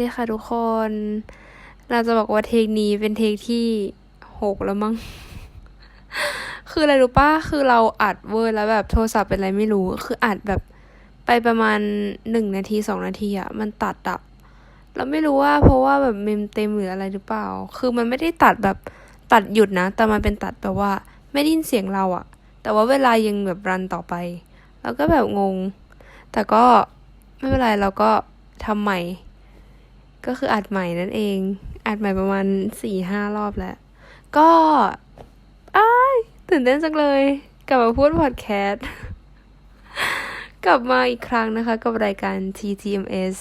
ดีค่ะทุกคน เราจะบอกว่าเทคนี้เป็นเทคที่หกแล้วมั้ง คืออะไรรู้ป่ะคือเราอัดเวอร์แล้วแบบโทรศัพท์เป็นอะไรไม่รู้ คืออัดแบบไปประมาณหนึ่งนาทีสองนาทีอะมันตัดอะเราไม่รู้ว่าเพราะว่าแบบเมมเต็มหรืออะไรหรือเปล่า คือมันไม่ได้ตัดแบบตัดหยุดนะ แต่มันเป็นตัดแบบว่า ไม่ได้ยินเสียงเราอะแต่ว่าเวลายังแบบรันต่อไป แล้วก็แบบงง แต่ก็ไม่เป็นไรเราก็ทำใหม่ ก็คืออัดใหม่นั่นเอง อัดใหม่ประมาณสี่ห้ารอบแล้ว ก็อ้ายตื่นเต้นจังเลย กลับมาพูดพอดแคสต์ กลับมาอีกครั้งนะคะ กับรายการ TTMS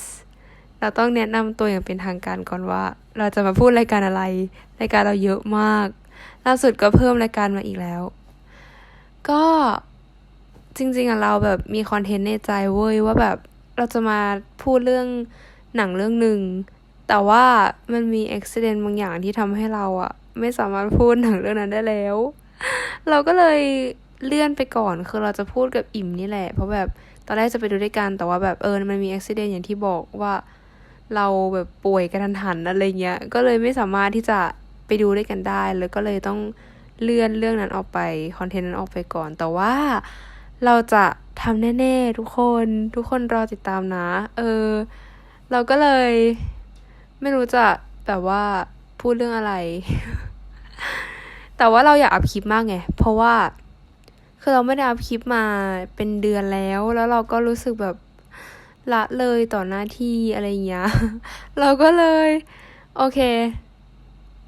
เราต้องแนะนำตัวอย่างเป็นทางการก่อนว่า เราจะมาพูดรายการอะไร รายการเราเยอะมาก ล่าสุดก็เพิ่มรายการมาอีกแล้ว ก็จริงๆอะเราแบบมีคอนเทนต์ในใจเว้ยว่าแบบเราจะมาพูดเรื่องหนังเรื่องหนึ่ง แต่ว่ามันมีอุบิเหตุบางอย่างที่ทำให้เราอะไม่สามารถพูดหนังเรื่องนั้นได้แล้ว เราก็เลยเลื่อนไปก่อน คือเราจะพูดกับอิ่มนี่แหละ เพราะแบบตอนแรกจะไปดูด้วยกัน แต่ว่าแบบเออ มันมีอุบิเหตุอย่างที่บอกว่าเราแบบป่วยกระทันหันอะไรเงี้ย ก็เลยไม่สามารถที่จะไปดูด้วยกันได้ แล้วก็เลยต้องเลื่อนเรื่องนั้นออกไป คอนเทนต์นั้นออกไปก่อน แต่ว่าเราจะทำแน่ ๆ ทุกคน ทุกคนรอติดตามนะ เออ เราก็เลย ไม่รู้จะแบบว่าพูดเรื่องอะไร แต่ว่าเราอยากอัพคลิปมากไง เพราะว่าคือเราไม่ได้อัพคลิปมาเป็นเดือนแล้ว แล้วเราก็รู้สึกแบบละเลยต่อหน้าที่อะไรอย่างเงี้ย เราก็เลย โอเค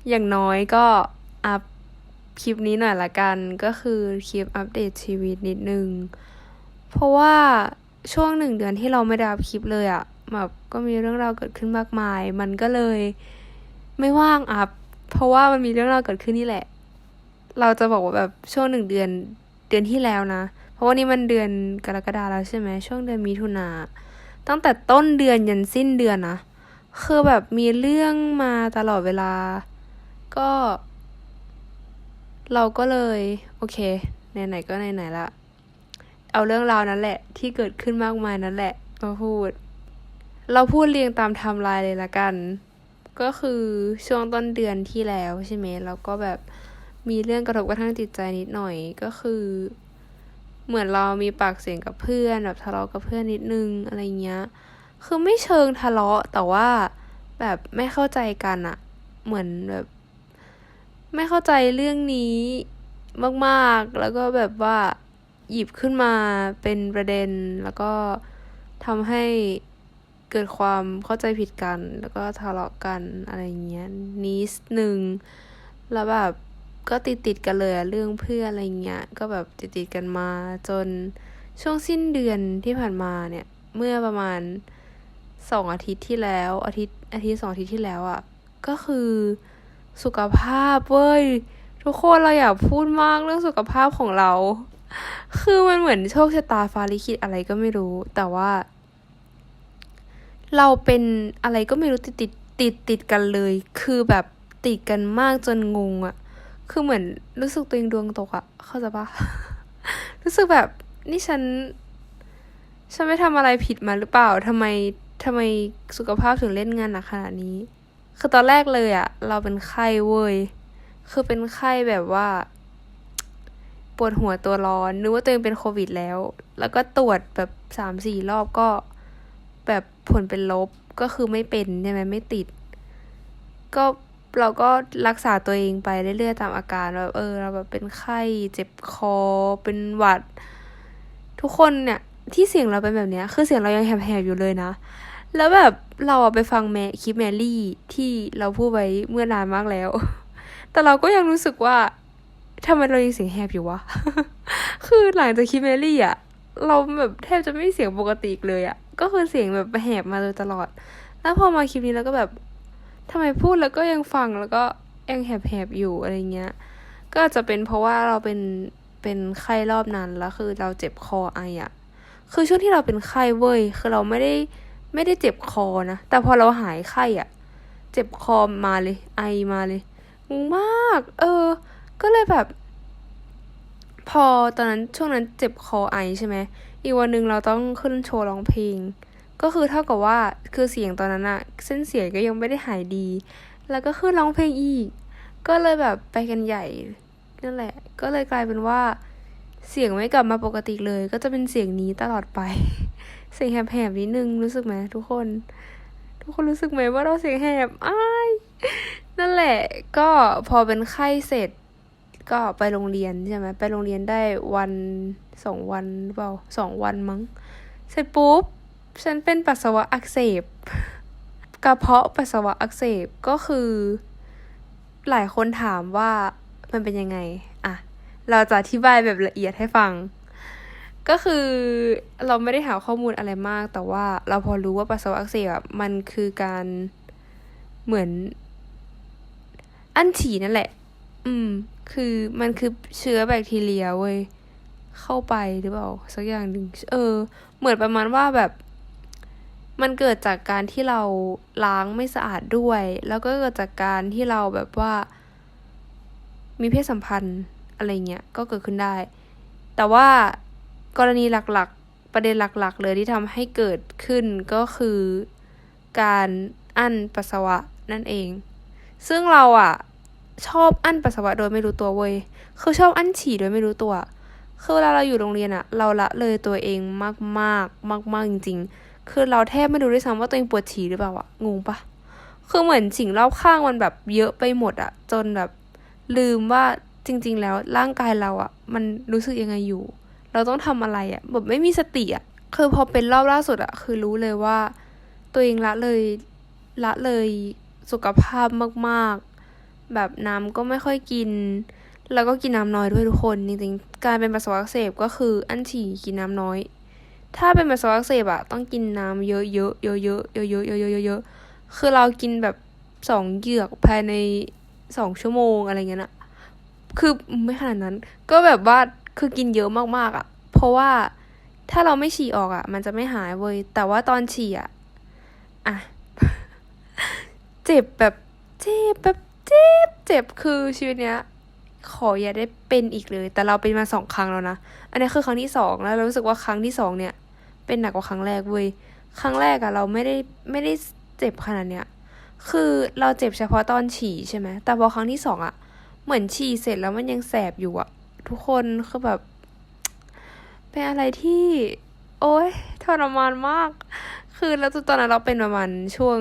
อย่างน้อยก็อัพคลิปนี้หน่อยละกัน ก็คือคลิปอัปเดตชีวิตนิดนึง เพราะว่าช่วงหนึ่งเดือนที่เราไม่ได้อัพคลิปเลยอะแบบ ก็มีเรื่องราวเกิดขึ้นมากมาย มันก็เลยไม่ว่างอัพเพราะว่ามันมีเรื่องราวเกิดขึ้นนี่แหละ เราจะบอกว่าแบบช่วงหนึ่งเดือนเดือนที่แล้วนะ เพราะว่านี่มันเดือนกรกฎาแล้วใช่ไหมช่วงเดือนมิถุนาตั้งแต่ต้นเดือนยันสิ้นเดือนนะคือแบบมีเรื่องมาตลอดเวลา ก็ เราก็เลย โอเคไหนๆก็ไหนๆละเอาเรื่องราวนั้นแหละ ที่เกิดขึ้นมากมายนั่นแหละมาพูด เราพูดเรียงตามไทม์ไลน์เลยละกัน ก็คือช่วงต้นเดือนที่แล้วใช่ไหมเราก็แบบมีเรื่องกระทบกระทั่งจิตใจนิดหน่อยก็คือ เหมือนเรามีปากเสียงกับเพื่อนแบบทะเลาะกับเพื่อนนิดนึงอะไรเงี้ย คือไม่เชิงทะเลาะแต่ว่าแบบไม่เข้าใจกันอะเหมือนแบบ ไม่เข้าใจเรื่องนี้มากๆ แล้วก็แบบว่าหยิบขึ้นมาเป็นประเด็นแล้วก็ทำให้ เกิดความเข้าใจผิดกัน แล้วก็ทะเลาะกันอะไรเงี้ยนิดนึงแล้วแบบก็ติดติดกันเลยเรื่องเพื่ออะไรเงี้ยก็แบบติดติดกันมาจนช่วงสิ้นเดือนที่ผ่านมาเนี่ย เมื่อประมาณสองอาทิตย์ที่แล้ว อาทิตย์อาทิตย์สองอาทิตย์ที่แล้วอะ ก็คือสุขภาพเว้ยทุกคนเราอยากพูดมากเรื่องสุขภาพของเรา คือมันเหมือนโชคชะตาฟ้าลิขิตอะไรก็ไม่รู้ แต่ว่า เราเป็นอะไรก็ไม่รู้ติดติดติดติดกันเลย คือแบบติดกันมากจนงงอะคือเหมือนรู้สึกตัวเองดวงตกอะเข้าใจปะรู้สึกแบบนี่ฉัน ฉันไม่ทำอะไรผิดมาหรือเปล่าทำไมทำไมสุขภาพถึงเล่นงานหนักขนาดนี้ คือตอนแรกเลยอะเราเป็นไข้เว้ย คือเป็นไข้แบบว่าปวดหัวตัวร้อนนึกว่าตัวเองเป็นโควิดแล้ว แล้วก็ตรวจแบบสามสี่รอบก็ แบบผลเป็นลบก็คือไม่เป็นใช่ไหมไม่ติด ก็เราก็รักษาตัวเองไปเรื่อยๆตามอาการแบบเออ เราแบบเป็นไข้เจ็บคอ เป็นหวัด ทุกคนเนี่ยที่เสียงเราเป็นแบบเนี้ย คือเสียงเรายังแหบๆอยู่เลยนะ แล้วแบบเราไปฟังแมคลิปแมรี่ที่เราพูดไว้เมื่อนานมากแล้ว แต่เราก็ยังรู้สึกว่าทำไมเรายังเสียงแหบอยู่วะ คือหลังจากคลิปแมรี่อะเราแบบแทบจะไม่เสียงปกติเลยอะ ก็คือเสียงแบบแหบมาโดยตลอด แล้วพอมาคลิปนี้แล้วก็แบบทำไมพูดแล้วก็ยังฟังแล้วก็ยังแหบๆอยู่อะไรเงี้ย ก็อาจจะเป็นเพราะว่าเราเป็นเป็นไข้รอบนั้นแล้วคือเราเจ็บคอไออะคือช่วงที่เราเป็นไข้เว้ยคือเราไม่ได้ไม่ได้เจ็บคอนะแต่พอเราหายไข้อะเจ็บคอมาเลย ไอมาเลยงงมาก เออ ก็เลยแบบ พอตอนนั้นช่วงนั้นเจ็บคอไอใช่ไหม อีกวันหนึ่งเราต้องขึ้นโชว์ร้องเพลง ก็คือเท่ากับว่าคือเสียงตอนนั้นอะเส้นเสียงก็ยังไม่ได้หายดี แล้วก็ขึ้นร้องเพลงอีก ก็เลยแบบไปกันใหญ่นั่นแหละ ก็เลยกลายเป็นว่า เสียงไม่กลับมาปกติเลย ก็จะเป็นเสียงนี้ตลอดไป เสียงแหบๆนิดนึงรู้สึกไหมทุกคน ทุกคนรู้สึกไหมว่าเราเสียงแหบอ้ายนั่นแหละ ก็พอเป็นไข้เสร็จ ก็ไปโรงเรียนใช่ไหมไปโรงเรียนได้วันสองวันหรือเปล่าสองวันมั้ง เสร็จปุ๊บ ฉันเป็นปัสสาวะอักเสบกระเพาะปัสสาวะอักเสบก็คือ หลายคนถามว่ามันเป็นยังไง อะ เราจะอธิบายแบบละเอียดให้ฟัง ก็คือเราไม่ได้หาข้อมูลอะไรมาก แต่ว่าเราพอรู้ว่าปัสสาวะอักเสบมันคือการเหมือนอั้นฉี่นั่นแหละ อืม คือมันคือเชื้อแบคทีเรียเว้ย เข้าไปหรือเปล่า สักอย่างหนึ่งเออ เหมือนประมาณว่าแบบ มันเกิดจากการที่เราล้างไม่สะอาดด้วย แล้วก็เกิดจากการที่เราแบบว่า มีเพศสัมพันธ์อะไรเงี้ย ก็เกิดขึ้นได้ แต่ว่ากรณีหลักๆ ประเด็นหลัก ๆ เลยที่ทำให้เกิดขึ้นก็คือการอั้นปัสสาวะนั่นเอง ซึ่งเราอะ ชอบอั้นปัสสาวะโดยไม่รู้ตัวเว้ยคือชอบอั้นฉี่โดยไม่รู้ตัว คือเวลาเราอยู่โรงเรียนอะเราละเลยตัวเองมากมากมากมากๆจริง ๆ คือเราแทบไม่รู้ด้วยซ้ำว่าตัวเองปวดฉี่หรือเปล่าอะงงปะคือเหมือนสิ่งรอบข้างมันแบบเยอะไปหมดอะจนแบบลืมว่าจริง ๆ แล้วร่างกายเราอะมันรู้สึกยังไงอยู่ เราต้องทำอะไรอะแบบไม่มีสติอะคือพอเป็นรอบล่าสุดอะคือรู้เลยว่า ตัวเองละเลยละเลยสุขภาพมากๆ แบบน้ำก็ไม่ค่อยกิน แล้วก็กินน้ำน้อยด้วยทุกคนจริงๆการเป็นปัสสาวะอักเสบก็คืออั้นฉี่กินน้ำน้อย ถ้าเป็นปัสสาวะอักเสบอะต้องกินน้ำเยอะๆเยอะๆเยอะๆเยอะๆเยอะๆเยอะๆเยอะๆคือเรากินแบบสองเหยือกภายในสองชั่วโมงอะไรเงี้ยนะคือไม่ขนาดนั้น ก็แบบว่าคือกินเยอะมากๆอะเพราะว่าถ้าเราไม่ฉี่ออกอะมันจะไม่หายเว้ยแต่ว่าตอนฉี่อะอะเจ็บแบบเจ็บแบบ เจ็บเจ็บคือชีวิตเนี้ย ขออย่าได้เป็นอีกเลย แต่เราเป็นมาสองครั้งแล้วนะ อันนี้คือครั้งที่สองแล้วเรารู้สึกว่าครั้งที่สองเนี่ย เป็นหนักกว่าครั้งแรกเว้ยครั้งแรกอะเราไม่ได้ไม่ได้เจ็บขนาดเนี้ยคือเราเจ็บเฉพาะตอนฉี่ใช่ไหมแต่พอครั้งที่สองอะเหมือนฉี่เสร็จแล้วมันยังแสบอยู่อะทุกคนคือแบบ เป็นอะไรที่ โอ๊ยทรมานมาก คือแล้วตอนนั้นเราเป็นประมาณช่วง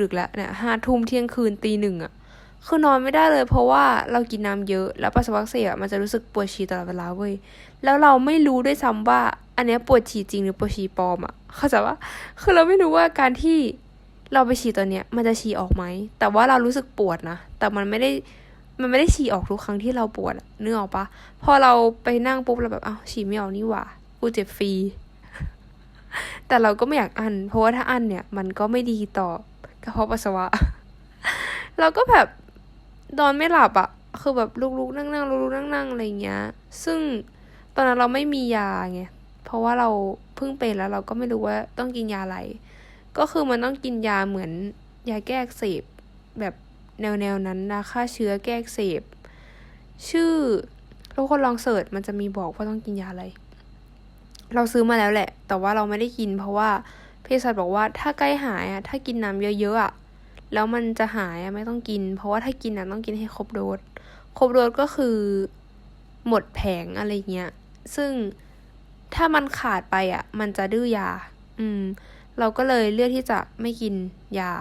ดึกๆแล้วเนี่ยห้าทุ่มเที่ยงคืนตีหนึ่งอะ คือนอนไม่ได้เลยเพราะว่าเรากินน้ำเยอะ แล้วปัสสาวะเสียมันจะรู้สึกปวดฉี่ตลอดเวลาเว้ยแล้วเราไม่รู้ด้วยซ้ำว่า อันเนี้ยปวดฉี่จริงหรือปวดฉี่ปลอมอะเข้าใจว่าคือเราไม่รู้ว่าการที่เราไปฉี่ตอนเนี้ย มันจะฉี่ออกไหมแต่ว่าเรารู้สึกปวดนะแต่มันไม่ได้มันไม่ได้ฉี่ออกทุกครั้งที่เราปวดอะนึกออกปะพอเราไปนั่งปุ๊บเราแบบอ้าวฉี่ไม่ออกนี่หว่ากูเจ็บฟรีแต่เราก็ไม่อยากอันเพราะว่าถ้าอันเนี่ย มันก็ไม่ดีต่อกระเพาะปัสสาวะ เราก็แบบ นอนไม่หลับอะคือแบบลุกๆนั่งๆลุกๆนั่งๆอะไรเงี้ย ซึ่งตอนนั้นเราไม่มียาไง เพราะว่าเราเพิ่งเป็นแล้วเราก็ไม่รู้ว่าต้องกินยาอะไร ก็คือมันต้องกินยาเหมือนยาแก้อักเสบแบบแนวๆนั้นนะฆ่าเชื้อแก้อักเสบ ชื่อทุกคนลองเสิร์ชมันจะมีบอกว่าต้องกินยาอะไร เราซื้อมาแล้วแหละ แต่ว่าเราไม่ได้กิน เพราะว่าเภสัชบอกว่าถ้าใกล้หายอะถ้ากินน้ำเยอะๆอะ แล้วมันจะหายไม่ต้องกิน เพราะว่าถ้ากินอะต้องกินให้ครบโดสครบโดสก็คือหมดแผงอะไรเงี้ย ซึ่งถ้ามันขาดไปอะมันจะดื้อยา อืม เราก็เลยเลือกที่จะไม่กินยา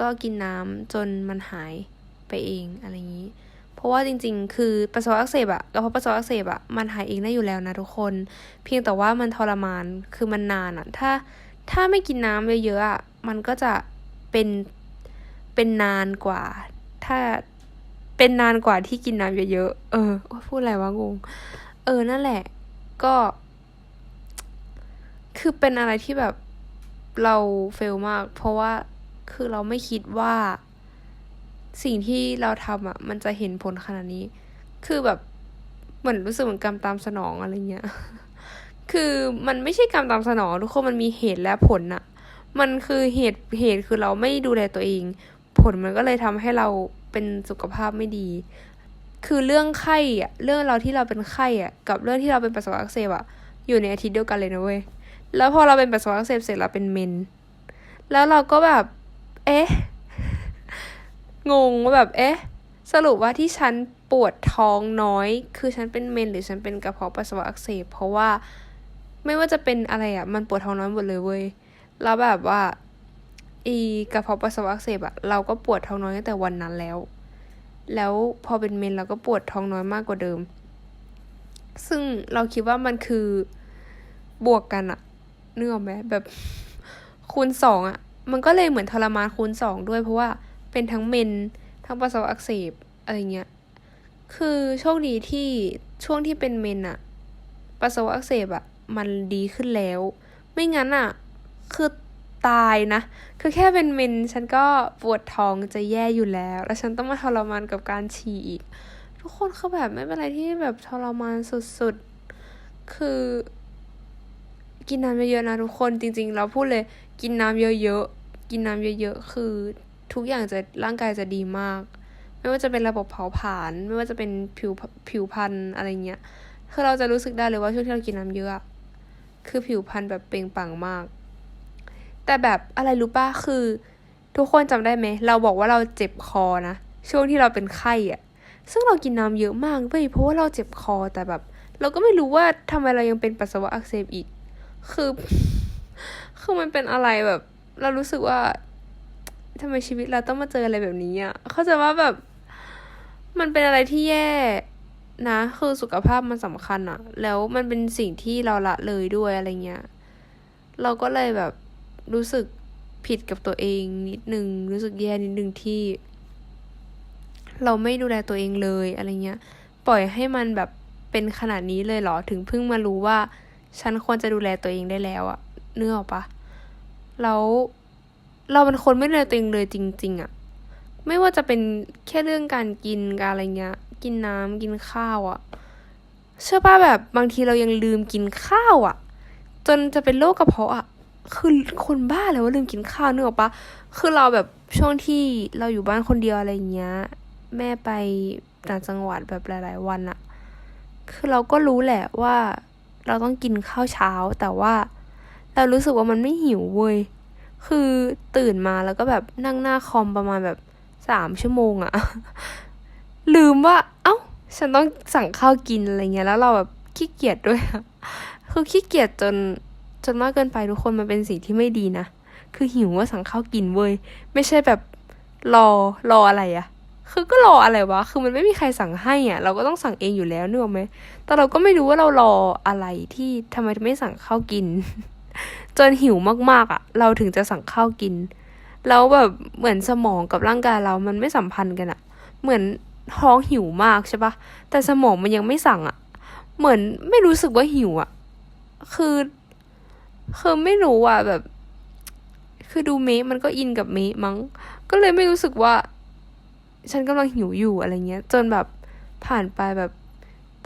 ก็กินน้ำจนมันหายไปเองอะไรอย่างนี้ เพราะว่าจริง ๆ คือปัสสาวะอักเสบอะกระเพาะปัสสาวะอักเสบอะมันหายเองได้อยู่แล้วนะทุกคน เพียงแต่ว่ามันทรมาน คือมันนานอะถ้าถ้าไม่กินน้ำเยอะๆอะมันก็จะเป็น เป็นนานกว่า ถ้าเป็นนานกว่าที่กินน้ำเยอะๆ เออ พูดอะไรวะงง เออ นั่นแหละ ก็ คือเป็นอะไรที่แบบเราเฟลมาก เพราะว่าคือเราไม่คิดว่า สิ่งที่เราทำอะ มันจะเห็นผลขนาดนี้ คือแบบเหมือนรู้สึกเหมือนกรรมตามสนองอะไรเงี้ย คือมันไม่ใช่กรรมตามสนองทุกคนมันมีเหตุและผลอะ มันคือเหตุเหตุคือเราไม่ดูแลตัวเอง ผลมันก็เลยทำให้เราเป็นสุขภาพไม่ดี คือเรื่องไข้อะเรื่องเราที่เราเป็นไข้อะกับเรื่องที่เราเป็นปัสสาวะอักเสบอะอยู่ในอาทิตย์เดียวกันเลยนะเว้ย แล้วพอเราเป็นปัสสาวะอักเสบเสร็จเราเป็นเมน แล้วเราก็แบบ เอ๊ะ งงว่าแบบ เอ๊ะ สรุปว่าที่ฉันปวดท้องน้อย คือฉันเป็นเมน หรือฉันเป็นกระเพาะปัสสาวะอักเสบ เพราะว่าไม่ว่าจะเป็นอะไรอะมันปวดท้องน้อยหมดเลยเว้ย แล้วแบบว่า อีกระเพาะปัสสาวะอักเสบอะเราก็ปวดท้องน้อยตั้งแต่วันนั้นแล้ว แล้วพอเป็นเมนเราก็ปวดท้องน้อยมากกว่าเดิม ซึ่งเราคิดว่ามันคือบวกกันอะนึกออกไหมแบบคูณสองอะมันก็เลยเหมือนทรมานคูณสองด้วย เพราะว่าเป็นทั้งเมนทั้งปัสสาวะอักเสบอะไรเงี้ย คือโชคดีที่ช่วงที่เป็นเมนอะปัสสาวะอักเสบอะมันดีขึ้นแล้ว ไม่งั้นอะคือ ตายนะ คือแค่เป็นเมนฉันก็ปวดท้องจะแย่อยู่แล้ว แล้วฉันต้องมาทรมานกับการฉี่อีก ทุกคนเขาแบบไม่เป็นไรที่แบบทรมานสุดๆ คือ กินน้ำเยอะๆนะทุกคนจริง ๆ เราพูดเลย กินน้ำเยอะๆ กินน้ำเยอะๆ คือทุกอย่างจะร่างกายจะดีมาก ไม่ว่าจะเป็นระบบเผาผลาญไม่ว่าจะเป็นผิวผิวพรรณอะไรเงี้ยคือเราจะรู้สึกได้เลยว่าช่วงที่เรากินน้ำเยอะอะคือผิวพรรณแบบเปล่งปลั่งมาก แต่แบบอะไรรู้ป่ะคือ ทุกคนจำได้ไหม เราบอกว่าเราเจ็บคอนะ ช่วงที่เราเป็นไข้อะซึ่งเรากินน้ำเยอะมากเว้ยเพราะว่าเราเจ็บคอแต่แบบ เราก็ไม่รู้ว่าทำไมเรายังเป็นปัสสาวะอักเสบอีก คือ คือมันเป็นอะไรแบบ เรารู้สึกว่าทำไมชีวิตเราต้องมาเจออะไรแบบนี้อะ เข้าใจว่าแบบ มันเป็นอะไรที่แย่นะ คือสุขภาพมันสำคัญอะแล้วมันเป็นสิ่งที่เราละเลยด้วยอะไรเงี้ย เราก็เลยแบบ รู้สึกผิดกับตัวเองนิดนึง รู้สึกแย่นิดนึงที่ เราไม่ดูแลตัวเองเลยอะไรเงี้ย ปล่อยให้มันแบบเป็นขนาดนี้เลยเหรอ ถึงเพิ่งมารู้ว่า ฉันควรจะดูแลตัวเองได้แล้วอะเนื้อออกปะแล้วเราเป็นคนไม่ดูแลตัวเองเลยจริง ๆอะไม่ว่าจะเป็นแค่เรื่องการกินการอะไรเงี้ย กินน้ำกินข้าวอะเชื่อป่ะแบบบางทีเรายังลืมกินข้าวอะจนจะเป็นโรคกระเพาะอะ คือคนบ้าเลยว่าลืมกินข้าวนื้อออกปะคือเราแบบช่วงที่เราอยู่บ้านคนเดียวอะไรเงี้ย แม่ไปต่างจังหวัดแบบหลาย ๆ วันอะคือเราก็รู้แหละว่าเราต้องกินข้าวเช้า แต่ว่าเรารู้สึกว่ามันไม่หิวเว้ย คือตื่นมาแล้วก็แบบนั่งหน้าคอมประมาณแบบสามชั่วโมงอะลืมว่า เอ้า ฉันต้องสั่งข้าวกินอะไรเงี้ย แล้วเราแบบขี้เกียจด้วยคือขี้เกียจจน จนมากเกินไปทุกคนมันเป็นสิ่งที่ไม่ดีนะ คือหิวว่าสั่งข้าวกินเว้ย ไม่ใช่แบบรอรออะไรอะคือก็รออะไรวะ คือมันไม่มีใครสั่งให้อะเราก็ต้องสั่งเองอยู่แล้วนึกออกไหม แต่เราก็ไม่รู้ว่าเรารออะไรที่ทำไมไม่สั่งข้าวกิน จนหิวมากๆอะเราถึงจะสั่งข้าวกิน แล้วแบบเหมือนสมองกับร่างกายเรา มันไม่สัมพันธ์กันอะเหมือนท้องหิวมากใช่ปะแต่สมองมันยังไม่สั่งอะเหมือนไม่รู้สึกว่าหิวอะคือ คือไม่รู้อะแบบ คือดูเมมันก็อินกับเมมั้ง ก็เลยไม่รู้สึกว่า ฉันกำลังหิวอยู่อะไรเงี้ย จนแบบผ่านไปแบบ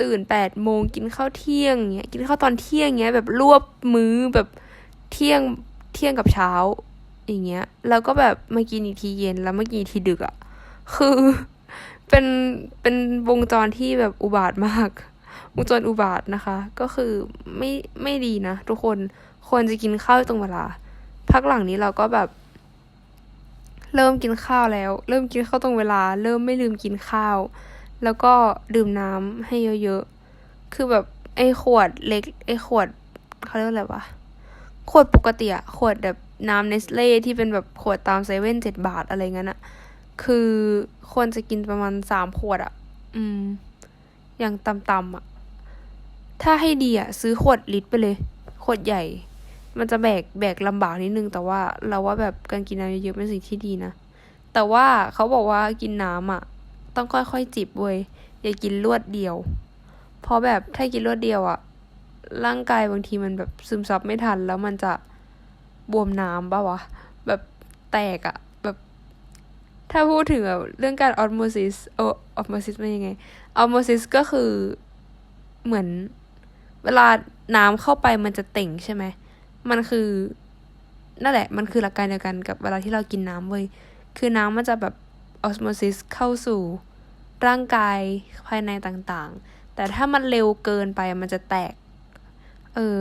ตื่นแปดโมงกินข้าวเที่ยงเงี้ยกินข้าวตอนเที่ยงเงี้ยแบบรวบมื้อแบบเที่ยงเที่ยงกับเช้า อย่างเงี้ย แล้วก็แบบมากินอีกทีเย็นแล้วมากินอีกทีดึกอะ่ะคือเป็นเป็นวงจรที่แบบอุบาทมาก วงจรอุบาทนะคะ ก็คือไม่ไม่ดีนะทุกคน ควรจะกินข้าวตรงเวลา พักหลังนี้เราก็แบบ เริ่มกินข้าวแล้ว เริ่มกินข้าวตรงเวลา เริ่มไม่ลืมกินข้าว แล้วก็ดื่มน้ำให้เยอะๆ คือแบบไอ้ขวดเล็กไอ้ขวดเขาเรียกอะไรวะ ขวดปกติอะขวดแบบน้ำเนสเล่ที่เป็นแบบขวดตามเซเว่นเจ็ดบาทอะไรเงี้ยอะคือควรจะกินประมาณสามขวดอะอืม อย่างต่ำๆอะถ้าให้ดีอะซื้อขวดลิตรไปเลย ขวดใหญ่ มันจะแบกแบกลำบากนิดนึง แต่ว่าเราว่าแบบการกินน้ำเยอะๆเป็นสิ่งที่ดีนะ แต่ว่าเขาบอกว่ากินน้ำอะ ต้องค่อยๆจิบเว้ยอย่ากินรวดเดียว เพราะแบบถ้ากินรวดเดียวอะ ร่างกายบางทีมันแบบซึมซับไม่ทัน แล้วมันจะบวมน้ำปะวะ แบบแตกอะแบบ ถ้าพูดถึงแบบเรื่องการออสโมซิสโอออสโมซิสเป็นยังไงออสโมซิสก็คือเหมือนเวลาน้ำเข้าไปมันจะเต่งใช่ไหม มันคือนั่นแหละ มันคือหลักการเดียวกันกับเวลาที่เรากินน้ำเว้ย คือน้ำมันจะแบบออสโมซิสเข้าสู่ร่างกายภายในต่างๆ แต่ถ้ามันเร็วเกินไปมันจะแตก เออ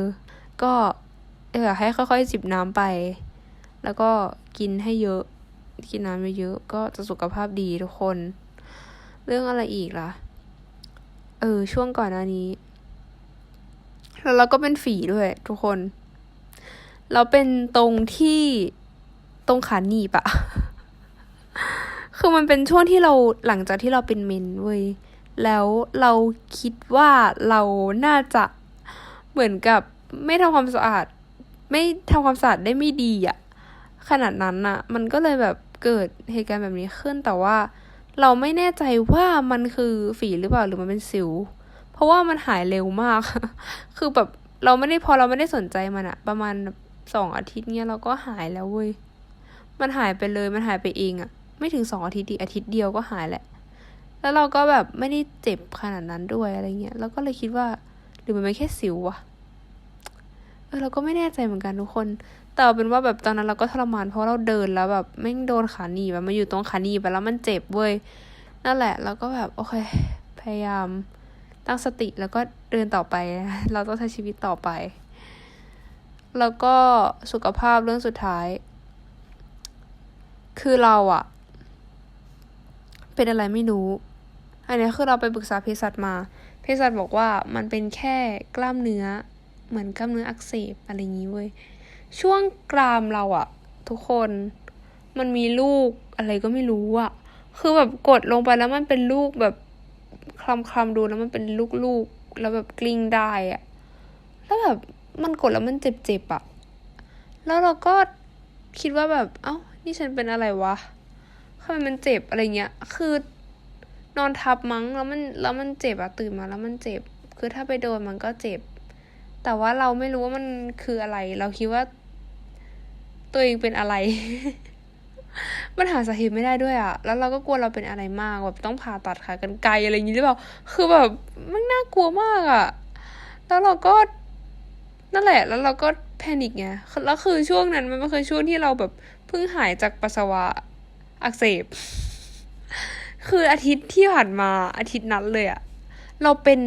ก็อยากให้ค่อยๆจิบน้ำไป แล้วก็กินให้เยอะ กินน้ำเยอะๆ ก็จะสุขภาพดีทุกคน เรื่องอะไรอีกล่ะ เออ ช่วงก่อนหน้านี้ แล้วเราก็เป็นฝีด้วยทุกคน เราเป็นตรงที่ตรงขาหนีบอะคือมันเป็นช่วงที่เราหลังจากที่เราเป็นเมนเว้ย แล้วเราคิดว่าเราน่าจะเหมือนกับไม่ทำความสะอาด ไม่ทำความสะอาดได้ไม่ดีอะขนาดนั้นอะมันก็เลยแบบเกิดเหตุการณ์แบบนี้ขึ้นแต่ว่า เราไม่แน่ใจว่ามันคือฝีหรือเปล่าหรือมันเป็นสิว เพราะว่ามันหายเร็วมาก คือแบบเราไม่ได้พอเราไม่ได้สนใจมันอะประมาณ สองอาทิตย์เนี้ยเราก็หายแล้วเว้ย มันหายไปเลยมันหายไปเองอะไม่ถึงสองอาทิตย์ดีอาทิตย์เดียวก็หายแหละ แล้วเราก็แบบไม่ได้เจ็บขนาดนั้นด้วยอะไรเงี้ยแล้วก็เลยคิดว่าหรือมันเป็นแค่สิววะเออเราก็ไม่แน่ใจเหมือนกันทุกคน แต่เป็นว่าแบบตอนนั้นเราก็ทรมานเพราะเราเดินแล้วแบบแม่งโดนขาหนีบอะมาอยู่ตรงขาหนีบอะแล้วมันเจ็บเว้ย นั่นแหละแล้วก็แบบโอเค พยายามตั้งสติแล้วก็เดินต่อไป เราต้องใช้ชีวิตต่อไป แล้วก็สุขภาพเรื่องสุดท้าย คือเราอะเป็นอะไรไม่รู้ อันนี้คือเราไปปรึกษาเภสัชมา เภสัชบอกว่ามันเป็นแค่กล้ามเนื้อ เหมือนกล้ามเนื้ออักเสบอะไรอย่างนี้เว้ย ช่วงกรามเราอะทุกคน มันมีลูกอะไรก็ไม่รู้อะคือแบบกดลงไปแล้วมันเป็นลูกแบบคลำคลำดูแล้วมันเป็นลูกๆ แล้วแบบกลิ้งได้อะแล้วแบบ มันกดแล้วมันเจ็บๆอะแล้วเราก็คิดว่าแบบ เอ้า นี่ฉันเป็นอะไรวะทำไมมันเจ็บอะไรเงี้ย คือนอนทับมั้งแล้วมันแล้วมันเจ็บอะตื่นมาแล้วมันเจ็บ คือถ้าไปโดนมันก็เจ็บ แต่ว่าเราไม่รู้ว่ามันคืออะไร เราคิดว่า ตัวเองเป็นอะไร มันหาสาเหตุไม่ได้ด้วยอะแล้วเราก็กลัวเราเป็นอะไรมากแบบต้องผ่าตัดขากันไกลอะไรอย่างนี้หรือเปล่า คือแบบมันน่ากลัวมากอะแล้วเราก็ นั่นแหละ แล้วเราก็แพนิคไง แล้วคือช่วงนั้นมันคือช่วงที่เราแบบเพิ่งหายจากปัสสาวะอักเสบ คืออาทิตย์ที่ผ่านมาอาทิตย์นั้นเลยอะเราเป็น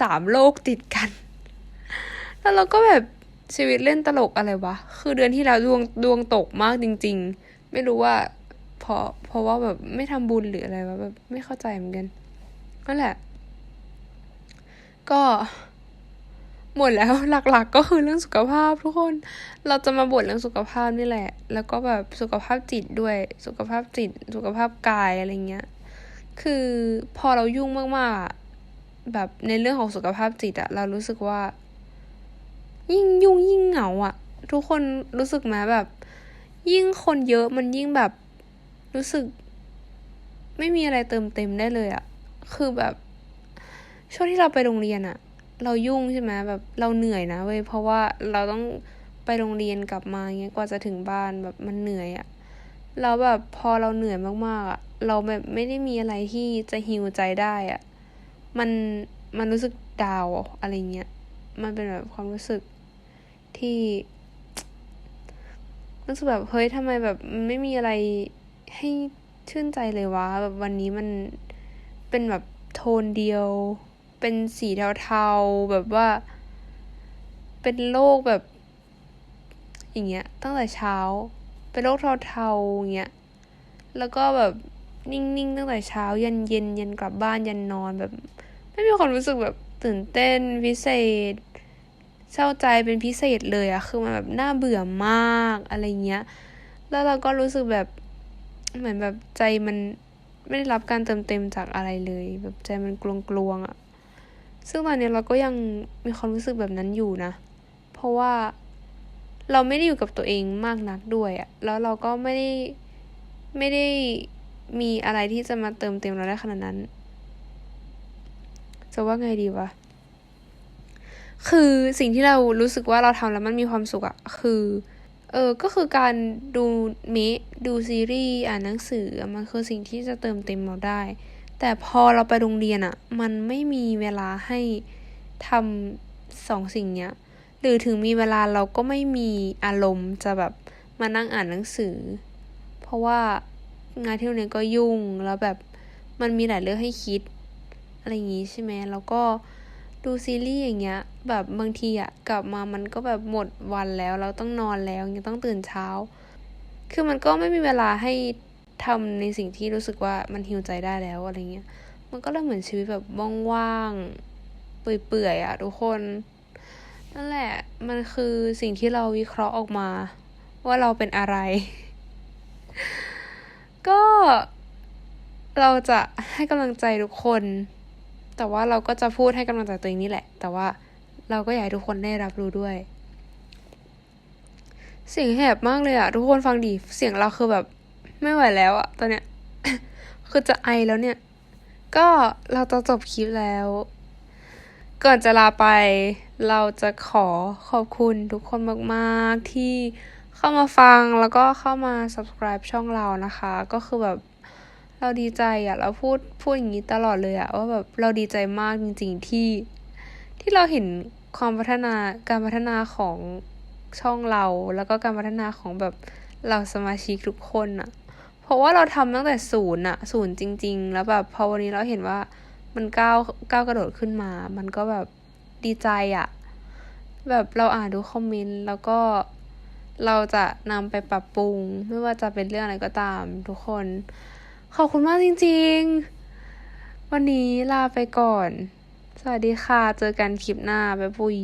สามโรคติดกัน แล้วเราก็แบบชีวิตเล่นตลกอะไรวะ คือเดือนที่แล้วดวงดวงตกมากจริง ๆ ไม่รู้ว่าเพราะเพราะว่าแบบไม่ทำบุญหรืออะไรวะแบบไม่เข้าใจเหมือนกันนั่นแหละ ก็ หมดแล้วหลักๆกก็คือเรื่องสุขภาพทุกคน เราจะมาบ่นเรื่องสุขภาพนี่แหละ แล้วก็แบบสุขภาพจิตด้วย สุขภาพจิต สุขภาพกายอะไรเงี้ย คือพอเรายุ่งมากๆ แบบในเรื่องของสุขภาพจิตอะเรารู้สึกว่า ยิ่งยุ่งยิ่งเหงาอะทุกคนรู้สึกไหมแบบ ยิ่งคนเยอะมันยิ่งแบบรู้สึก ไม่มีอะไรเติมเต็มได้เลยอะคือแบบช่วงที่เราไปโรงเรียนอะ เรายุ่งใช่ไหมแบบเราเหนื่อยนะเว้ยเพราะว่าเราต้องไปโรงเรียนกลับมาเงี้ยกว่าจะถึงบ้านแบบมันเหนื่อยอะแล้วแบบพอเราเหนื่อยมากๆอะเราแบบไม่ได้มีอะไรที่จะฮิวใจได้อะมันมันรู้สึกดาวอะไรเงี้ยมันเป็นแบบความรู้สึกที่รู้สึกแบบเฮ้ยทำไมแบบไม่มีอะไรให้ชื่นใจเลยวะแบบวันนี้มันเป็นแบบโทนเดียว เป็นสีเทาๆแบบว่า เป็นโรคแบบ อย่างเงี้ย ตั้งแต่เช้า เป็นโรคเทาๆอย่างเงี้ยแล้วก็แบบนิ่งๆตั้งแต่เช้า ยันเย็นยันกลับบ้านยันนอนแบบ ไม่มีความรู้สึกแบบตื่นเต้นพิเศษเศร้าใจเป็นพิเศษเลยอะคือมันแบบน่าเบื่อมากอะไรเงี้ย แล้วเราก็รู้สึกแบบเหมือนแบบใจมันไม่ได้รับการเติมเต็มจากอะไรเลย แบบใจมันกลวงๆอะ ซึ่งตอนนี้เราก็ยังมีความรู้สึกแบบนั้นอยู่นะ เพราะว่าเราไม่ได้อยู่กับตัวเองมากนักด้วยอะแล้วเราก็ไม่ได้ไม่ได้มีอะไรที่จะมาเติมเต็มเราได้ขนาดนั้น จะว่าไงดีวะ คือสิ่งที่เรารู้สึกว่าเราทำแล้วมันมีความสุขอะคือ เออ ก็คือการดูเมดูซีรีส์ อ่านหนังสือ มันคือสิ่งที่จะเติมเต็มเราได้ แต่พอเราไปโรงเรียนอะ่ะมันไม่มีเวลาให้ทำสองสิ่งเนี้ย หรือถึงมีเวลาเราก็ไม่มีอารมณ์จะแบบมานั่งอ่านหนังสือ เพราะว่างานที่โรงเรียนก็ยุ่งแล้วแบบมันมีหลายเรื่องให้คิด อะไรอย่างงี้ใช่ไหมแล้วก็ดูซีรีส์อย่างเงี้ย แบบบางทีอะกลับมามันก็แบบหมดวันแล้ว เราต้องนอนแล้วยังต้องตื่นเช้า คือมันก็ไม่มีเวลาให้ ทำในสิ่งที่รู้สึกว่ามันฮิวใจได้แล้วอะไรเงี้ย มันก็เลยเหมือนชีวิตแบบว่างๆ เปื่อยๆอะทุกคน นั่นแหละ มันคือสิ่งที่เราวิเคราะห์ออกมา ว่าเราเป็นอะไร ก็เราจะให้กำลังใจทุกคน แต่ว่าเราก็จะพูดให้กำลังใจตัวเองนี่แหละ แต่ว่าเราก็อยากให้ทุกคนได้รับรู้ด้วย เสียงแหบมากเลยอะทุกคนฟังดิเสียงเราคือแบบ ไม่ไหวแล้วอะตอนเนี้ย คือจะไอแล้วเนี่ย ก็เราจะจบคลิปแล้ว ก่อนจะลาไป เราจะขอขอบคุณทุกคนมากๆที่เข้ามาฟังแล้วก็เข้ามา subscribe ช่องเรานะคะ ก็คือแบบเราดีใจอะเราพูดพูดอย่างนี้ตลอดเลยอะว่าแบบเราดีใจมากจริงๆที่ ที่เราเห็นความพัฒนาการพัฒนาของช่องเรา แล้วก็การพัฒนาของแบบเราสมาชิกทุกคนอะ เพราะว่าเราทำตั้งแต่ศูนย์อะศูนย์จริง ๆ แล้วแบบพอวันนี้เราเห็นว่ามันก้าวก้าวกระโดดขึ้นมา มันก็แบบดีใจอะแบบเราอ่านดูคอมเมนต์แล้วก็เราจะนำไปปรับปรุง ไม่ว่าจะเป็นเรื่องอะไรก็ตาม ทุกคน ขอบคุณมากจริง ๆ วันนี้ลาไปก่อน สวัสดีค่ะ เจอกันคลิปหน้า บ๊ายบุย